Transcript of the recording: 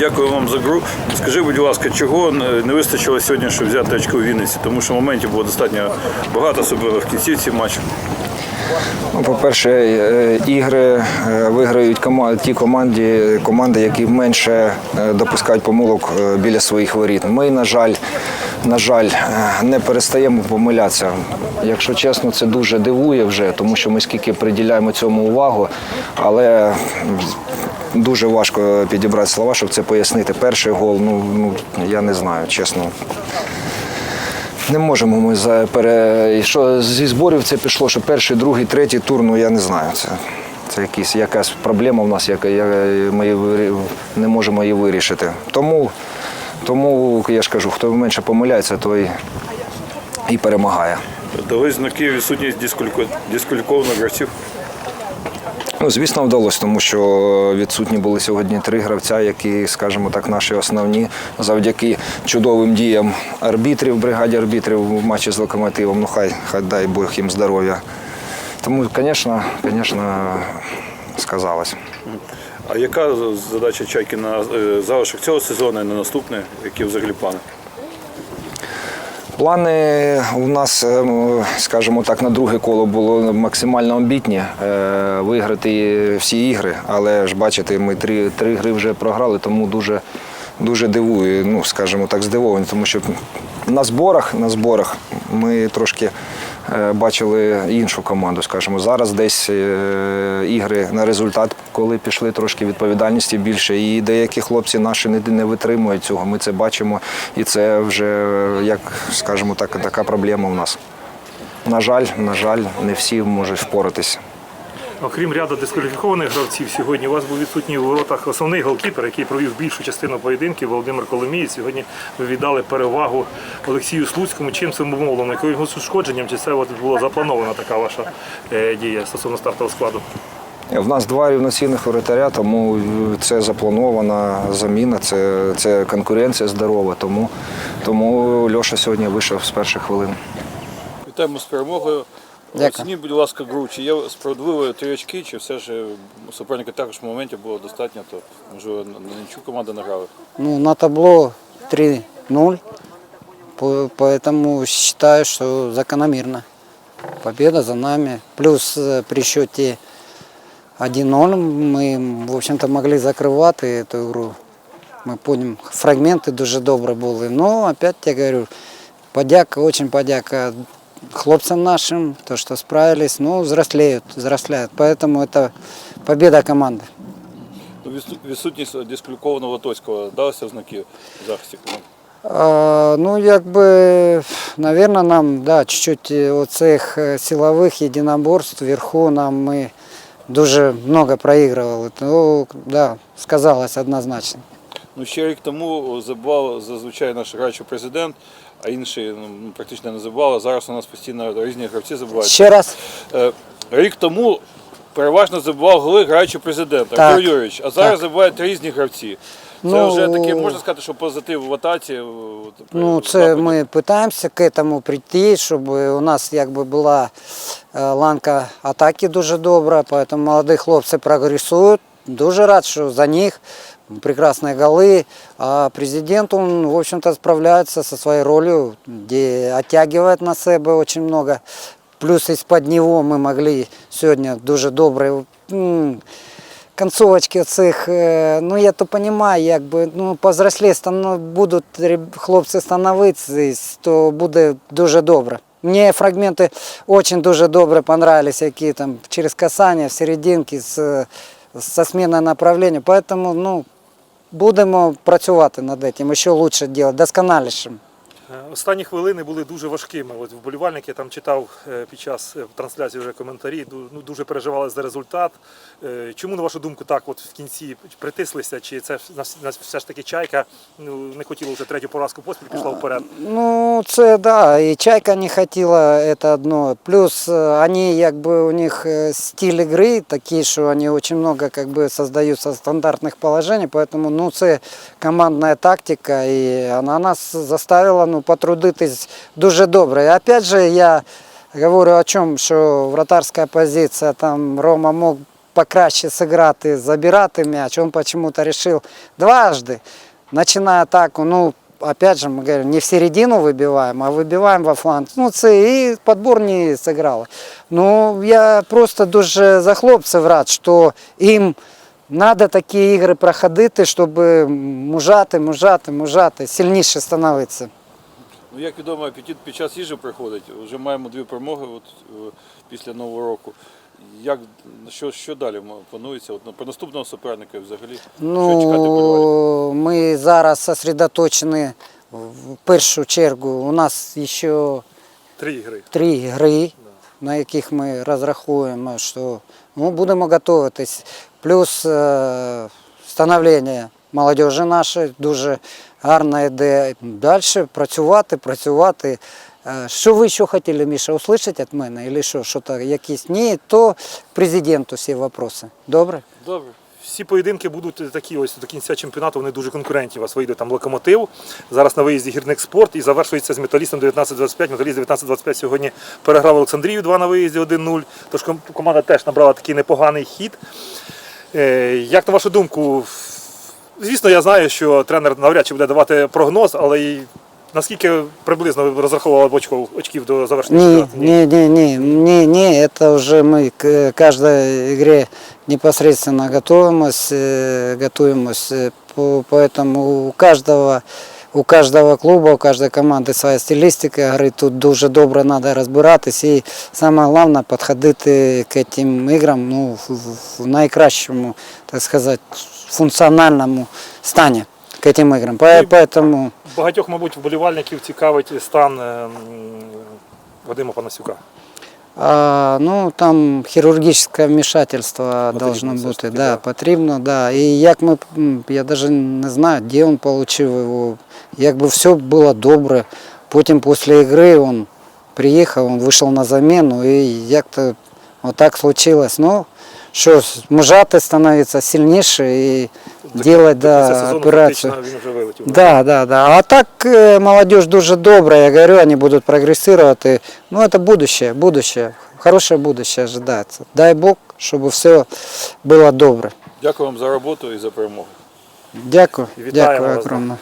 Дякую вам за гру. Скажи, будь ласка, чого не вистачило сьогодні, щоб взяти очко у Вінниці? Тому що моментів було достатньо багато, особливо в кінцівці матчу. Ну, по-перше, е, ігри е, виграють кома- ті команди, команди, які менше е, допускають помилок біля своїх воріт. Ми, на жаль, на жаль, не перестаємо помилятися. Якщо чесно, це дуже дивує вже, тому що ми скільки приділяємо цьому увагу, але дуже важко підібрати слова, щоб це пояснити. Перший гол, ну, ну я не знаю, чесно. Не можемо ми за пере... Що зі зборів це пішло, що перший, другий, третій тур, ну я не знаю. Це, це якісь, якась проблема в нас, яка я, ми не можемо її вирішити. Тому, тому я ж кажу, хто менше помиляється, той і перемагає. Дали знаки відсутність дискваліку- дискваліфікованих гравців. Ну, звісно, вдалося, тому що відсутні були сьогодні три гравця, які, скажімо так, наші основні завдяки чудовим діям арбітрів, бригаді арбітрів в матчі з локомотивом. Ну хай, хай дай Бог їм здоров'я. Тому, звісно, звісно, сказалось. А яка задача чайки на е, залишок цього сезону і на наступне? Які взагалі плани? Плани у нас, ем, скажімо так, на друге коло було максимально амбітні е, виграти всі ігри, але ж бачите, ми три, три гри вже програли, тому дуже, дуже дивую, ну скажімо так, здивовані, тому що на зборах, на зборах ми трошки е, бачили іншу команду, скажімо. Зараз десь е, ігри на результат, коли пішли трошки відповідальності більше, і деякі хлопці наші не, не витримують цього. Ми це бачимо, і це вже як скажімо так, така проблема у нас. На жаль, на жаль, не всі можуть впоратися. Окрім ряду дискваліфікованих гравців, сьогодні у вас був відсутній у воротах основний голкіпер, який провів більшу частину поєдинків Володимир Коломієць. Сьогодні ви віддали перевагу Олексію Слуцькому. Чим це обумовлено? Якимось ушкодженням? Чи це от була запланована така ваша е, дія стосовно стартового складу? В нас два рівноцінних воротаря, тому це запланована заміна, це, це конкуренція здорова. Тому, тому Льоша сьогодні вийшов з перших хвилин. Вітаємо з перемогою. Оцініть, будь ласка, гру. Чи є справедливою три очки, чи все ж е, суперника також моментів було достатньо, то можливо на нічу команда награли. Ну, на табло 3-0, по- поэтому считаю, что закономерно. Победа за нами. Плюс э, при счете 1-0 мы, в общем-то, могли закрывать эту игру. Ми потім фрагменти дуже добре були. Ну, опять я говорю, подяка, очень подяка хлопцам нашим, то, что справились, ну, взрослеют, взрослеют. Поэтому это победа команды. Ну, відсу- Відсутність дискваліфікованого Лотоцького далося в знаки в захисті команди. А, ну, якби, наверное, нам, да, чуть-чуть е, оцих е, силових єдиноборств вверху нам ми Дуже много проігрували. Ну, да, сказалось однозначно. Ну, ще рік тому забував зазвичай наш граючий президент, а інші ну, практично не забували. Зараз у нас постійно різні гравці забувають. Ще раз. Е, Рік тому переважно забував голи граючи президент Так. Артур Юрійович, а зараз Так. забувають різні гравці. Це Ну, вже таке, можна сказати, що позитив в атаці. от, при Ну, це западі. ми намагаємося к этому прийти, щоб у нас якби була е, ланка атаки дуже добра, поэтому молоді хлопці прогресують. Дуже рад, що за них прекрасные голы. А президент, он, в общем-то, справляется со своей ролью, где оттягивает на себе очень много. Плюс из-под него мы могли сегодня дуже добре м, концовочки цих, е, ну я то розумію, якби ну повзрослі стану, будуть хлопці становитися, то буде дуже добре. Мені фрагменти дуже дуже добре понравились, які там через касання, в серединки, з, со зміною направлення. Поэтому ну, будемо працювати над цим, ще краще робити, досконалішим. Е, Останні хвилини були дуже важкими. От вболівальники я там читав е, під час е, трансляції вже коментарі. Ну дуже переживали за результат. Чому на вашу думку так, от в кінці притислися? Чи це все ж таки чайка ну не хотіла вже третю поразку поспіль, пішла вперед? Ну, це да, і чайка не хотіла це одно. Плюс вони, якби у них стиль гри такий, що вони дуже много как бы, создают со стандартних положень, поэтому ну, це командна тактика, і вона нас заставила ну, потрудитись дуже добре. І опять же, я говорю о чому, що вратарська позиція, там Рома мог покраще сыграти, забирати м'яч. Он почему-то решил дважды, начиная атаку, ну, опять же, мы говорим, не в середину выбиваем, а выбиваем во фланг. Ну, це і подбор не сыграли. Ну, я просто дуже за хлопців рад, що їм Надо такі ігри проходити, щоб мужати, мужати, мужати, сильніше становитися. Ну, як відомо, апетит під час їжі приходить. Вже маємо дві перемоги от, е, після Нового року. Як, що, що далі планується? От, ну, про наступного суперника взагалі? що чекати? Ну, ми зараз сосредоточені в першу чергу. У нас ще Три ігри. три гри, на яких ми розраховуємо, що ну, будемо готуватись. Плюс е, становлення молодежі нашої дуже гарна йде. Далі працювати, працювати. Е, Що ви ще хотіли, Міша, услышати від мене? Або що, що то якісь? Ні, то президенту всі питання. Добре? Добре. Всі поєдинки будуть такі ось до кінця чемпіонату, вони дуже конкурентні. У вас вийде там локомотив. Зараз на виїзді гірник спорт і завершується з металістом 19-25. Металіст 19-25 сьогодні переграв Олександрію 2 на виїзді 1-0. Тож команда теж набрала такий непоганий хід. Е, Як на вашу думку, звісно, я знаю, що тренер навряд чи буде давати прогноз, але і наскільки приблизно ви розраховували б очков- очків до завершення Не, чемпіонату? не, не, не, не, не, это уже мы к каждой игре непосредственно готовимся, э, готовимся, э, по- поэтому у каждого, у каждого клуба, у каждой команды своя стилістика игры, тут дуже добре надо розбиратись і саме головне підходити к этим іграм ну, в, в- в найкращому, так сказати, функціональному стані к этим играм. По- Поэтому Багатьох, мабуть, вболівальників цікавить стан е, м, Вадима Панасюка. А, ну там хірургічне вмішательство должно бути, да, да. потрібно, да. І як ми, я навіть не знаю, де він отримав його. Якби все було добре. Потім після гри він приїхав, він вийшов на заміну і як-то отак случилось. Ну, що, ж, мужати становиться сильніше і робити До кінця да, сезону операцію. фактично він вже вилетів. Да, да, да. А так э, молодежь дуже добрая, я говорю, они будут прогрессировать. И, ну, это будущее, будущее. Хорошее будущее ожидается. Дай Бог, чтобы все было добре. Дякую вам за роботу і за перемогу. Дякую, Вітаємо дякую вас. огромное.